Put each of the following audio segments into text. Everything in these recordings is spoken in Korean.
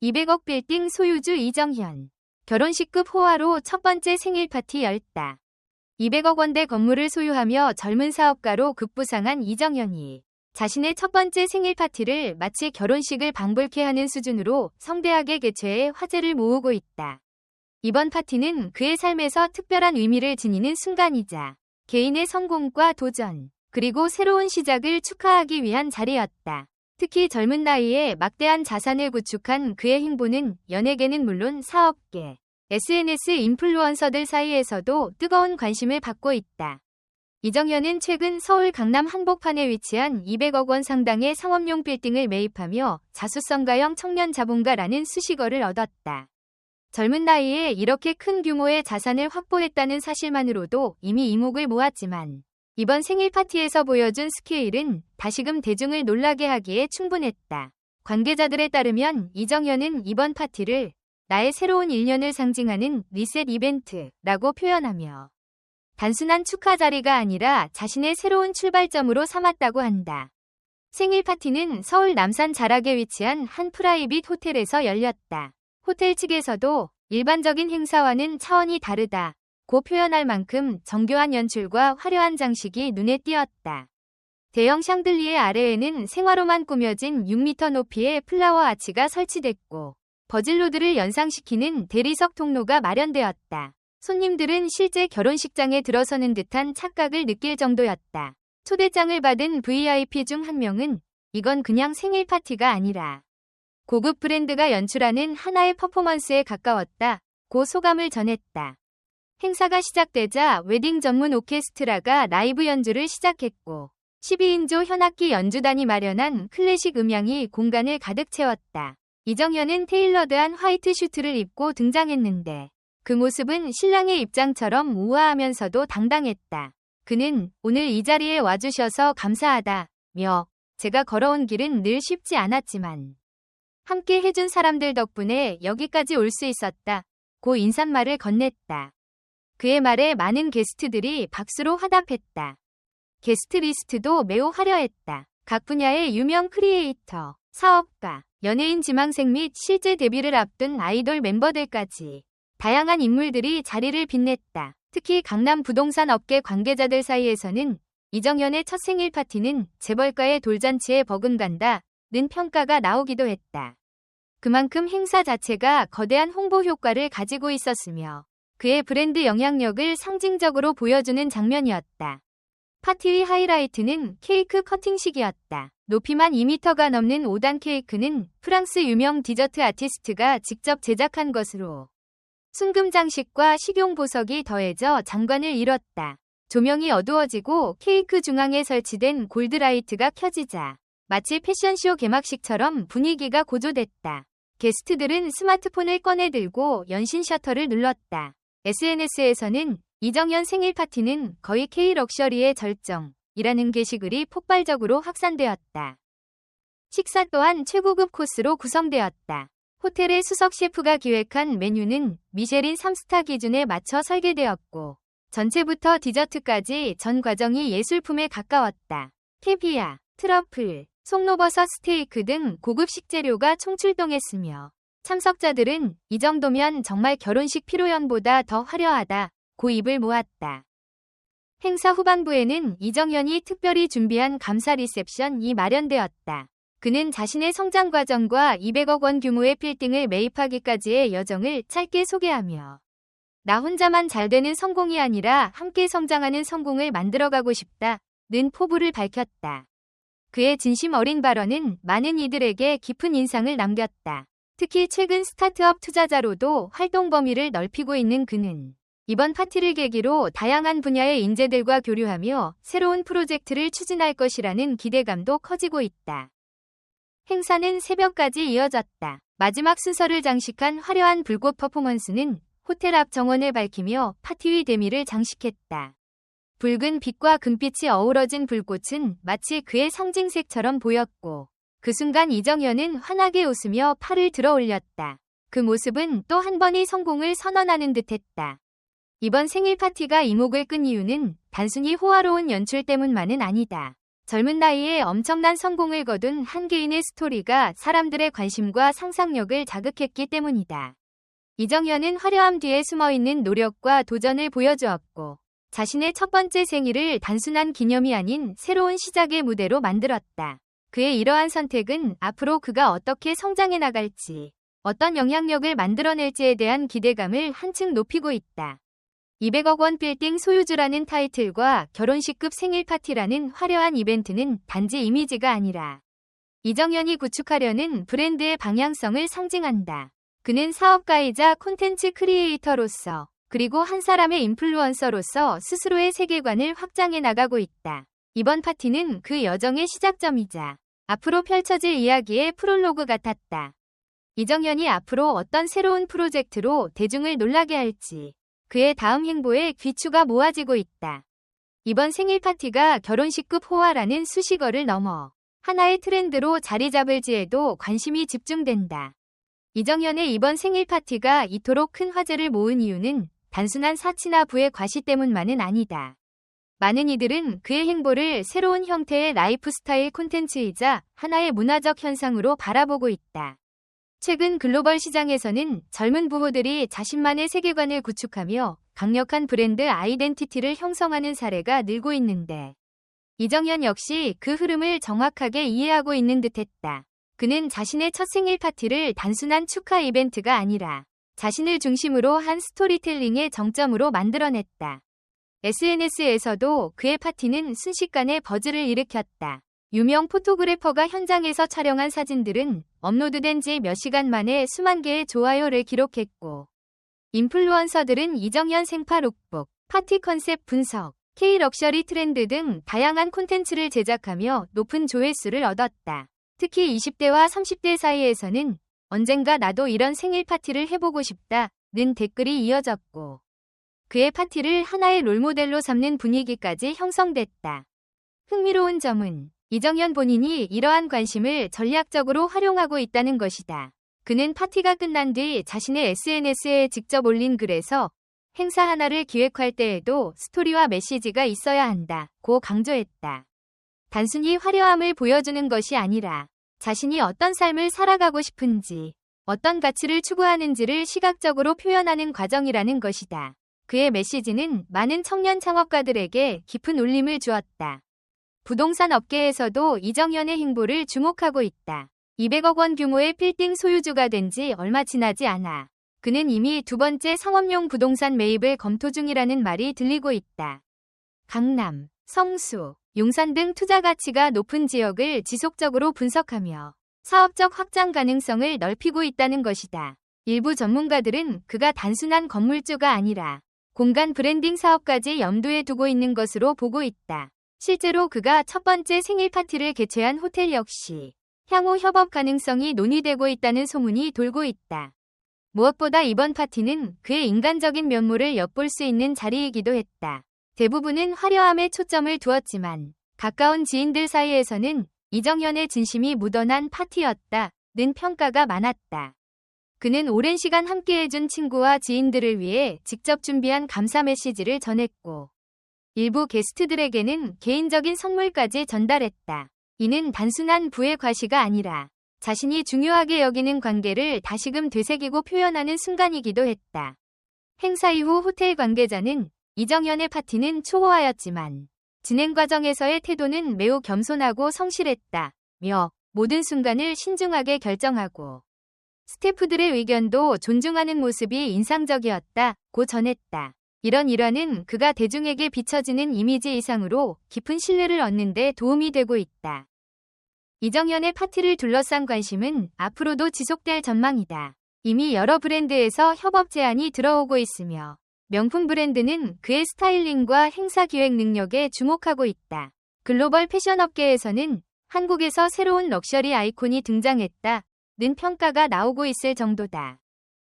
200억 빌딩 소유주 이정현. 결혼식급 호화로 첫 번째 생일 파티 열다. 200억 원대 건물을 소유하며 젊은 사업가로 급부상한 이정현이 자신의 첫 번째 생일 파티를 마치 결혼식을 방불케 하는 수준으로 성대하게 개최해 화제를 모으고 있다. 이번 파티는 그의 삶에서 특별한 의미를 지니는 순간이자 개인의 성공과 도전, 그리고 새로운 시작을 축하하기 위한 자리였다. 특히 젊은 나이에 막대한 자산을 구축한 그의 행보는 연예계는 물론 사업계, SNS 인플루언서들 사이에서도 뜨거운 관심을 받고 있다. 이정현은 최근 서울 강남 한복판에 위치한 200억 원 상당의 상업용 빌딩을 매입하며 자수성가형 청년 자본가라는 수식어를 얻었다. 젊은 나이에 이렇게 큰 규모의 자산을 확보했다는 사실만으로도 이미 이목을 모았지만 이번 생일 파티에서 보여준 스케일은 다시금 대중을 놀라게 하기에 충분했다. 관계자들에 따르면 이정현은 이번 파티를 나의 새로운 1년을 상징하는 리셋 이벤트라고 표현하며 단순한 축하 자리가 아니라 자신의 새로운 출발점으로 삼았다고 한다. 생일 파티는 서울 남산 자락에 위치한 한 프라이빗 호텔에서 열렸다. 호텔 측에서도 일반적인 행사와는 차원이 다르다. 고 표현할 만큼 정교한 연출과 화려한 장식이 눈에 띄었다. 대형 샹들리에 아래에는 생화로만 꾸며진 6m 높이의 플라워 아치가 설치됐고 버질로드를 연상시키는 대리석 통로가 마련되었다. 손님들은 실제 결혼식장에 들어서는 듯한 착각을 느낄 정도였다. 초대장을 받은 VIP 중 한 명은 이건 그냥 생일 파티가 아니라 고급 브랜드가 연출하는 하나의 퍼포먼스에 가까웠다. 고 소감을 전했다. 행사가 시작되자 웨딩 전문 오케스트라가 라이브 연주를 시작했고 12인조 현악기 연주단이 마련한 클래식 음향이 공간을 가득 채웠다. 이정현은 테일러드한 화이트 슈트를 입고 등장했는데 그 모습은 신랑의 입장처럼 우아하면서도 당당했다. 그는 오늘 이 자리에 와주셔서 감사하다 며 제가 걸어온 길은 늘 쉽지 않았지만 함께 해준 사람들 덕분에 여기까지 올 수 있었다. 고 인사말을 건넸다. 그의 말에 많은 게스트들이 박수로 화답했다. 게스트 리스트도 매우 화려했다. 각 분야의 유명 크리에이터, 사업가, 연예인 지망생 및 실제 데뷔를 앞둔 아이돌 멤버들까지 다양한 인물들이 자리를 빛냈다. 특히 강남 부동산 업계 관계자들 사이에서는 이정현의 첫 생일 파티는 재벌가의 돌잔치에 버금간다. 는 평가가 나오기도 했다. 그만큼 행사 자체가 거대한 홍보 효과를 가지고 있었으며 그의 브랜드 영향력을 상징적으로 보여주는 장면이었다. 파티의 하이라이트는 케이크 커팅식이었다. 높이만 2m가 넘는 5단 케이크는 프랑스 유명 디저트 아티스트가 직접 제작한 것으로 순금 장식과 식용 보석이 더해져 장관을 이뤘다. 조명이 어두워지고 케이크 중앙에 설치된 골드라이트가 켜지자 마치 패션쇼 개막식처럼 분위기가 고조됐다. 게스트들은 스마트폰을 꺼내 들고 연신 셔터를 눌렀다. SNS에서는 이정현 생일 파티는 거의 K-럭셔리의 절정이라는 게시글이 폭발적으로 확산되었다. 식사 또한 최고급 코스로 구성되었다. 호텔의 수석 셰프가 기획한 메뉴는 미쉐린 3스타 기준에 맞춰 설계되었고 전체부터 디저트까지 전 과정이 예술품에 가까웠다. 캐비아, 트러플, 송로버섯 스테이크 등 고급 식재료가 총출동했으며 참석자들은 이 정도면 정말 결혼식 피로연보다 더 화려하다 고 입을 모았다. 행사 후반부에는 이정현이 특별히 준비한 감사 리셉션이 마련되었다. 그는 자신의 성장 과정과 200억 원 규모의 빌딩을 매입하기까지의 여정을 짧게 소개하며 나 혼자만 잘 되는 성공이 아니라 함께 성장하는 성공을 만들어가고 싶다. 는 포부를 밝혔다. 그의 진심 어린 발언은 많은 이들에게 깊은 인상을 남겼다. 특히 최근 스타트업 투자자로도 활동 범위를 넓히고 있는 그는 이번 파티를 계기로 다양한 분야의 인재들과 교류하며 새로운 프로젝트를 추진할 것이라는 기대감도 커지고 있다. 행사는 새벽까지 이어졌다. 마지막 순서를 장식한 화려한 불꽃 퍼포먼스는 호텔 앞 정원을 밝히며 파티의 대미를 장식했다. 붉은 빛과 금빛이 어우러진 불꽃은 마치 그의 상징색처럼 보였고 그 순간 이정현은 환하게 웃으며 팔을 들어 올렸다. 그 모습은 또 한 번의 성공을 선언하는 듯했다. 이번 생일 파티가 이목을 끈 이유는 단순히 호화로운 연출 때문만은 아니다. 젊은 나이에 엄청난 성공을 거둔 한 개인의 스토리가 사람들의 관심과 상상력을 자극했기 때문이다. 이정현은 화려함 뒤에 숨어있는 노력과 도전을 보여주었고 자신의 첫 번째 생일을 단순한 기념이 아닌 새로운 시작의 무대로 만들었다. 그의 이러한 선택은 앞으로 그가 어떻게 성장해 나갈지, 어떤 영향력을 만들어낼지에 대한 기대감을 한층 높이고 있다. 200억 원 빌딩 소유주라는 타이틀과 결혼식급 생일 파티라는 화려한 이벤트는 단지 이미지가 아니라 이정현이 구축하려는 브랜드의 방향성을 상징한다. 그는 사업가이자 콘텐츠 크리에이터로서 그리고 한 사람의 인플루언서로서 스스로의 세계관을 확장해 나가고 있다. 이번 파티는 그 여정의 시작점이자 앞으로 펼쳐질 이야기의 프롤로그 같았다. 이정현이 앞으로 어떤 새로운 프로젝트로 대중을 놀라게 할지 그의 다음 행보에 귀추가 모아지고 있다. 이번 생일 파티가 결혼식급 호화라는 수식어를 넘어 하나의 트렌드로 자리 잡을지에도 관심이 집중된다. 이정현의 이번 생일 파티가 이토록 큰 화제를 모은 이유는 단순한 사치나 부의 과시 때문만은 아니다. 많은 이들은 그의 행보를 새로운 형태의 라이프 스타일 콘텐츠이자 하나의 문화적 현상으로 바라보고 있다. 최근 글로벌 시장에서는 젊은 부호들이 자신만의 세계관을 구축하며 강력한 브랜드 아이덴티티를 형성하는 사례가 늘고 있는데 이정현 역시 그 흐름을 정확하게 이해하고 있는 듯했다. 그는 자신의 첫 생일 파티를 단순한 축하 이벤트가 아니라 자신을 중심으로 한 스토리텔링의 정점으로 만들어냈다. SNS에서도 그의 파티는 순식간에 버즈를 일으켰다. 유명 포토그래퍼가 현장에서 촬영한 사진들은 업로드된 지 몇 시간 만에 수만 개의 좋아요를 기록했고 인플루언서들은 이정현 생파 룩북, 파티 컨셉 분석, K-럭셔리 트렌드 등 다양한 콘텐츠를 제작하며 높은 조회수를 얻었다. 특히 20대와 30대 사이에서는 언젠가 나도 이런 생일 파티를 해보고 싶다 는 댓글이 이어졌고 그의 파티를 하나의 롤모델로 삼는 분위기까지 형성됐다. 흥미로운 점은 이정현 본인이 이러한 관심을 전략적으로 활용하고 있다는 것이다. 그는 파티가 끝난 뒤 자신의 SNS에 직접 올린 글에서 행사 하나를 기획할 때에도 스토리와 메시지가 있어야 한다. 고 강조했다. 단순히 화려함을 보여주는 것이 아니라 자신이 어떤 삶을 살아가고 싶은지, 어떤 가치를 추구하는지를 시각적으로 표현하는 과정이라는 것이다. 그의 메시지는 많은 청년 창업가들에게 깊은 울림을 주었다. 부동산 업계에서도 이정현의 행보를 주목하고 있다. 200억 원 규모의 빌딩 소유주가 된 지 얼마 지나지 않아 그는 이미 두 번째 상업용 부동산 매입을 검토 중이라는 말이 들리고 있다. 강남, 성수, 용산 등 투자 가치가 높은 지역을 지속적으로 분석하며 사업적 확장 가능성을 넓히고 있다는 것이다. 일부 전문가들은 그가 단순한 건물주가 아니라 공간 브랜딩 사업까지 염두에 두고 있는 것으로 보고 있다. 실제로 그가 첫 번째 생일 파티를 개최한 호텔 역시 향후 협업 가능성이 논의되고 있다는 소문이 돌고 있다. 무엇보다 이번 파티는 그의 인간적인 면모를 엿볼 수 있는 자리이기도 했다. 대부분은 화려함에 초점을 두었지만 가까운 지인들 사이에서는 이정현의 진심이 묻어난 파티였다. 는 평가가 많았다. 그는 오랜 시간 함께해준 친구와 지인들을 위해 직접 준비한 감사 메시지를 전했고 일부 게스트들에게는 개인적인 선물까지 전달했다. 이는 단순한 부의 과시가 아니라 자신이 중요하게 여기는 관계를 다시금 되새기고 표현하는 순간이기도 했다. 행사 이후 호텔 관계자는 이정현의 파티는 초호화였지만 진행 과정에서의 태도는 매우 겸손하고 성실했다. 며 모든 순간을 신중하게 결정하고 스태프들의 의견도 존중하는 모습이 인상적이었다. 고 전했다. 이런 일화는 그가 대중에게 비춰지는 이미지 이상으로 깊은 신뢰를 얻는 데 도움이 되고 있다. 이정현의 파티를 둘러싼 관심은 앞으로도 지속될 전망이다. 이미 여러 브랜드에서 협업 제안이 들어오고 있으며 명품 브랜드는 그의 스타일링과 행사 기획 능력에 주목하고 있다. 글로벌 패션 업계에서는 한국에서 새로운 럭셔리 아이콘이 등장했다. 는 평가가 나오고 있을 정도다.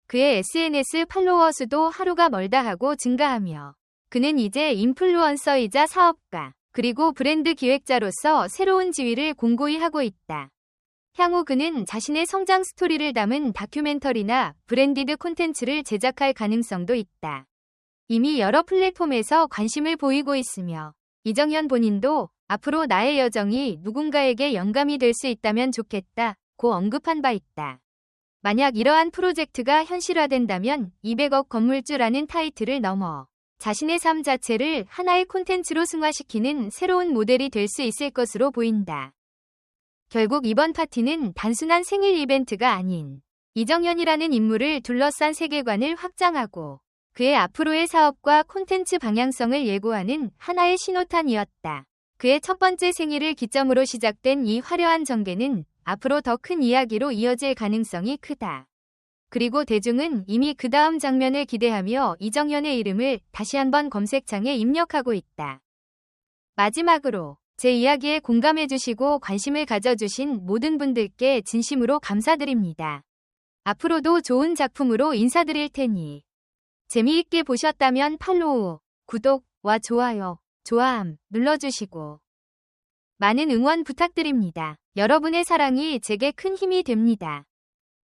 그의 SNS 팔로워 수도 하루가 멀다 하고 증가하며 그는 이제 인플루언서이자 사업가 그리고 브랜드 기획자로서 새로운 지위를 공고히 하고 있다. 향후 그는 자신의 성장 스토리를 담은 다큐멘터리나 브랜디드 콘텐츠를 제작할 가능성도 있다. 이미 여러 플랫폼에서 관심을 보이고 있으며 이정현 본인도 앞으로 나의 여정이 누군가에게 영감이 될 수 있다면 좋겠다. 고 언급한 바 있다. 만약 이러한 프로젝트가 현실화된다면 200억 건물주라는 타이틀을 넘어 자신의 삶 자체를 하나의 콘텐츠로 승화시키는 새로운 모델이 될 수 있을 것으로 보인다. 결국 이번 파티는 단순한 생일 이벤트가 아닌 이정현이라는 인물을 둘러싼 세계관을 확장하고 그의 앞으로의 사업과 콘텐츠 방향성을 예고하는 하나의 신호탄이었다. 그의 첫 번째 생일을 기점으로 시작된 이 화려한 전개는 앞으로 더 큰 이야기로 이어질 가능성이 크다. 그리고 대중은 이미 그 다음 장면을 기대하며 이정현의 이름을 다시 한번 검색창에 입력하고 있다. 마지막으로 제 이야기에 공감해주시고 관심을 가져주신 모든 분들께 진심으로 감사드립니다. 앞으로도 좋은 작품으로 인사드릴 테니 재미있게 보셨다면 팔로우, 구독과 좋아요, 좋아함 눌러주시고 많은 응원 부탁드립니다. 여러분의 사랑이 제게 큰 힘이 됩니다.